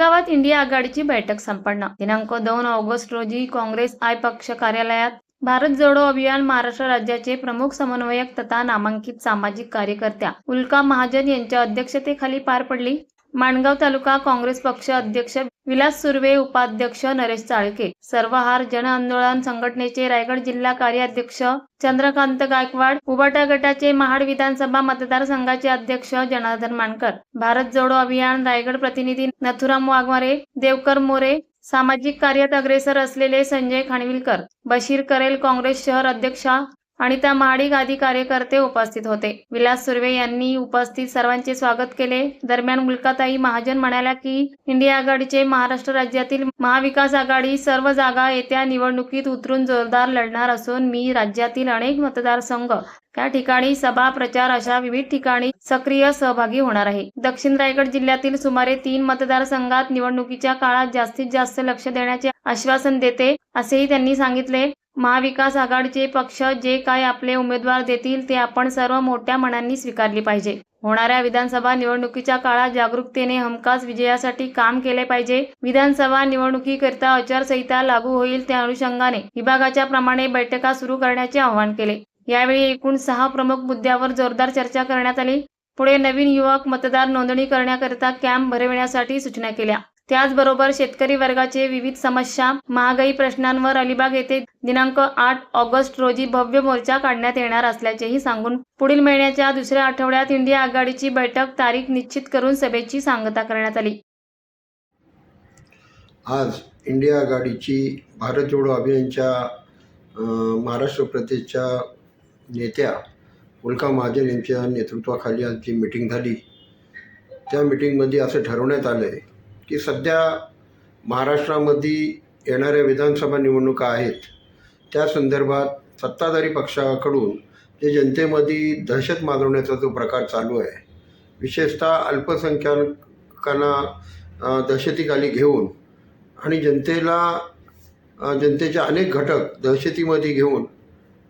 Aurangabad India आघाडीची बैठक संपन्न. दिनांक दोन ऑगस्ट रोजी काँग्रेस आय पक्ष कार्यालयात भारत जोडो अभियान महाराष्ट्र राज्याचे प्रमुख समन्वयक तथा नामांकित सामाजिक कार्यकर्त्या उल्का महाजन यांच्या अध्यक्षतेखाली पार पडली. माणगाव तालुका काँग्रेस पक्ष अध्यक्ष विलास सुर्वे उपाध्यक्ष नरेश चाळके. सर्वहार जन आंदोलन संघटनेचे रायगड जिल्हा कार्याध्यक्ष चंद्रकांत गायकवाड उबाटा गटाचे महाड विधानसभा मतदारसंघाचे अध्यक्ष जनार्दन मानकर. भारत जोडो अभियान रायगड प्रतिनिधी नथुराम वाघमारे देवकर मोरे सामाजिक कार्यात अग्रेसर असलेले संजय खानविलकर. बशीर करेल काँग्रेस शहर अध्यक्षा आणि त्या महाडिक आदी कार्यकर्ते उपस्थित होते. विलास सुर्वे यांनी उपस्थित सर्वांचे स्वागत केले. दरम्यान मुलकाताई महाजन म्हणाल्या की इंडिया आघाडीचे महाराष्ट्र राज्यातील महाविकास आघाडी सर्व जागा येत्या निवडणुकीत उतरून जोरदार लढणार असून मी राज्यातील अनेक मतदारसंघ त्या ठिकाणी सभा प्रचार अशा विविध ठिकाणी सक्रिय सहभागी होणार आहे. दक्षिण रायगड जिल्ह्यातील सुमारे तीन मतदारसंघात निवडणुकीच्या काळात जास्तीत जास्त लक्ष देण्याचे आश्वासन देते असेही त्यांनी सांगितले. महाविकास आघाडीचे पक्ष जे काय आपले उमेदवार देतील ते आपण सर्व मोठ्या मनांनी स्वीकारली पाहिजे. होणाऱ्या विधानसभा निवडणुकीच्या काळात जागरूकतेने हमखास विजयासाठी काम केले पाहिजे. विधानसभा निवडणुकीकरिता आचारसंहिता लागू होईल त्या अनुषंगाने विभागाच्या प्रमाणे बैठका सुरू करण्याचे आवाहन केले. यावेळी एकूण सहा प्रमुख मुद्द्यावर जोरदार चर्चा करण्यात आली. पुढे नवीन युवक मतदार नोंदणी करण्याकरिता कॅम्प भरविण्यासाठी सूचना केल्या. त्याचबरोबर शेतकरी वर्गाचे विविध समस्या महागाई प्रश्नांवर अलिबाग येथे दिनांक आठ ऑगस्ट रोजी भव्य मोर्चा काढण्यात येणार असल्याचेही सांगून पुढील महिन्याच्या दुसऱ्या आठवड्यात इंडिया आघाडीची बैठक तारीख निश्चित करून सभेची सांगता करण्यात आली. आज इंडिया आघाडीची भारत जोडो अभियानच्या अं, महाराष्ट्र प्रदेशच्या नेत्या उल्का महाजन यांच्या नेतृत्वाखाली आज जी मिटिंग झाली त्या मिटिंगमध्ये असं ठरवण्यात आलं आहे की सध्या महाराष्ट्रामध्ये येणाऱ्या विधानसभा निवडणुका आहेत. त्या संदर्भात सत्ताधारी पक्षाकडून जे जनतेमध्ये दहशत माजवण्याचा जो प्रकार चालू आहे विशेषतः अल्पसंख्याकांना दहशतीखाली घेऊन आणि जनतेला जनतेचे अनेक घटक दहशतीमध्ये घेऊन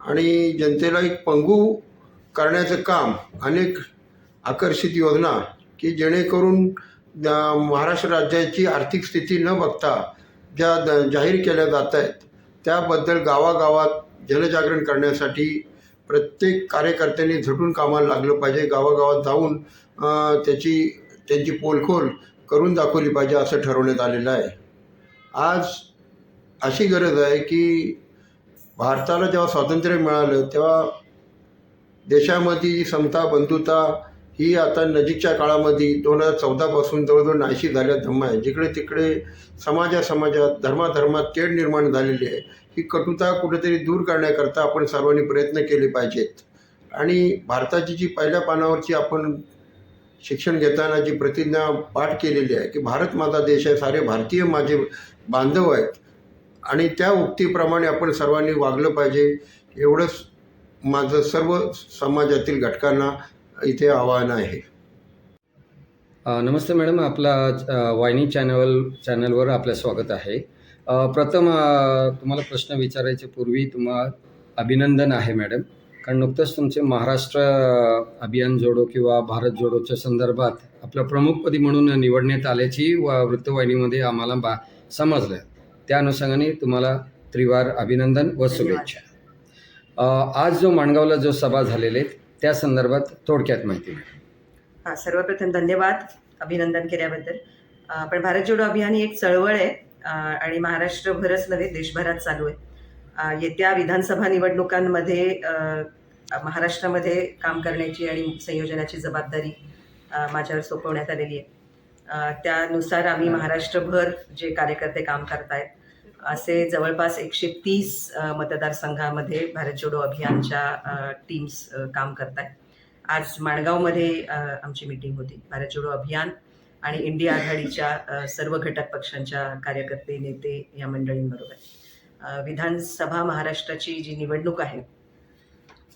आणि जनतेला एक पंगू करण्याचं काम अनेक आकर्षित योजना की जेणेकरून महाराष्ट्र राज्याची आर्थिक स्थिती न बघता ज्या द जाहीर केल्या जात आहेत त्याबद्दल गावागावात जनजागरण करण्यासाठी प्रत्येक कार्यकर्त्यांनी झटून कामाला लागलं पाहिजे. गावागावात जाऊन त्याची त्यांची पोलखोल करून दाखवली पाहिजे असं ठरवण्यात आलेलं आहे. आज अशी गरज आहे की भारताला जेव्हा स्वातंत्र्य मिळालं तेव्हा देशामध्ये जी समता बंधुता ही आता नजीकच्या काळामध्ये दोन हजार चौदापासून जवळजवळ नाहीशी झाल्या धम्म आहे. जिकडे तिकडे समाजा समाजात धर्माधर्मात तेढ निर्माण झालेली आहे. ही कटुता कुठेतरी दूर करण्याकरता आपण सर्वांनी प्रयत्न केले पाहिजेत. आणि भारताची जी पहिल्या पानावरची आपण शिक्षण घेताना जी प्रतिज्ञा पाठ केलेली आहे की भारत माझा देश आहे सारे भारतीय माझे बांधव आहेत. आणि त्या उक्तीप्रमाणे आपण सर्वांनी वागलं पाहिजे. एवढंच माझं सर्व समाजातील घटकांना इथे आवाहन आहे. नमस्ते मॅडम आपला वाहिनी चॅनल चॅनलवर आपलं स्वागत आहे. प्रथम तुम्हाला प्रश्न विचारायच्या पूर्वी तुम्हाला अभिनंदन आहे मॅडम. कारण नुकतंच तुमचे महाराष्ट्र अभियान जोडो किंवा भारत जोडोच्या संदर्भात आपलं प्रमुखपदी म्हणून निवडण्यात आल्याची व वृत्तवाहिनीमध्ये आम्हाला बा समजलं. त्या अनुषंगाने तुम्हाला त्रिवार अभिनंदन व शुभेच्छा. आज जो माणगावला जो सभा झालेले आहेत त्या संदर्भात थोडक्यात माहिती हां सर्वप्रथम धन्यवाद अभिनंदन केल्याबद्दल. पण भारत जोडो अभियान ही एक चळवळ आहे आणि महाराष्ट्रभरच नव्हे देशभरात चालू आहे. येत्या विधानसभा निवडणुकांमध्ये महाराष्ट्रामध्ये काम करण्याची आणि संयोजनाची जबाबदारी माझ्यावर सोपवण्यात आलेली आहे. त्यानुसार आम्ही महाराष्ट्रभर जे कार्यकर्ते काम करतायत असे जवळपास एकशे तीस मतदारसंघामध्ये भारत जोडो अभियानच्या टीम्स काम करत आहेत आज माणगावमध्ये आमची मीटिंग होती. भारत जोडो अभियान आणि इंडिया आघाडीच्या सर्व घटक पक्षांच्या कार्यकर्ते नेते या मंडळींबरोबर. विधानसभा महाराष्ट्राची जी निवडणूक आहे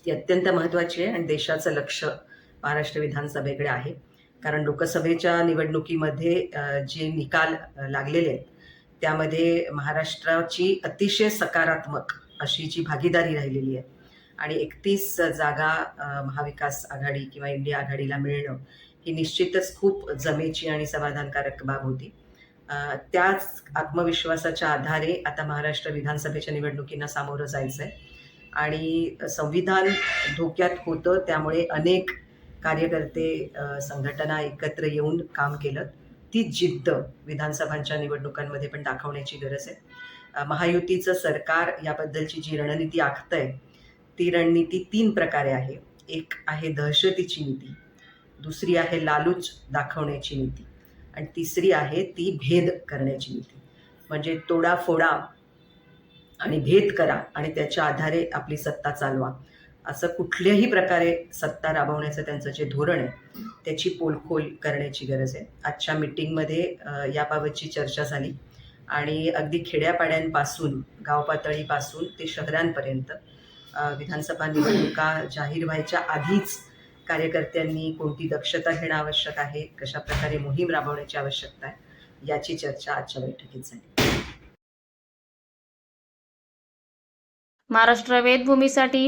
ती अत्यंत महत्त्वाची आहे आणि देशाचं लक्ष महाराष्ट्र विधानसभेकडे आहे. कारण लोकसभेच्या निवडणुकीमध्ये जे निकाल लागलेले आहेत त्यामध्ये महाराष्ट्राची अतिशय सकारात्मक अशी जी भागीदारी राहिलेली आहे आणि एकतीस जागा महाविकास आघाडी किंवा इंडिया आघाडीला मिळणं ही निश्चितच खूप जमेची आणि समाधानकारक बाब होती. त्याच आत्मविश्वासाच्या आधारे आता महाराष्ट्र विधानसभेच्या निवडणुकींना सामोरं जायचं आहे आणि संविधान धोक्यात होतं त्यामुळे अनेक कार्यकर्ते संघटना एकत्र येऊन काम केलं. ती जिद्द विधानसभांच्या निवडणुकांमध्ये पण दाखवण्याची गरज आहे. महायुतीचं सरकार याबद्दलची जी रणनीती आखतंय ती रणनीती तीन प्रकारे आहे. एक आहे दहशतीची नीती दुसरी आहे लालूच दाखवण्याची नीती आणि तिसरी आहे ती भेद करण्याची नीती. म्हणजे तोडाफोडा आणि भेद करा आणि त्याच्या आधारे आपली सत्ता चालवा. असं कुठल्याही प्रकारे सत्ता राबवण्याचं त्यांचं जे धोरण आहे त्याची पोलखोल करण्याची गरज आहे. आजच्या मिटिंगमध्ये याबाबतची चर्चा झाली आणि अगदी खेड्यापाड्यांपासून गाव पातळीपासून ते शहरांपर्यंत विधानसभा निवडणुका जाहीर व्हायच्या आधीच कार्यकर्त्यांनी कोणती दक्षता घेणं आवश्यक आहे कशा प्रकारे मोहीम राबवण्याची आवश्यकता आहे याची चर्चा आजच्या बैठकीत झाली. महाराष्ट्र वेदभूमीसाठी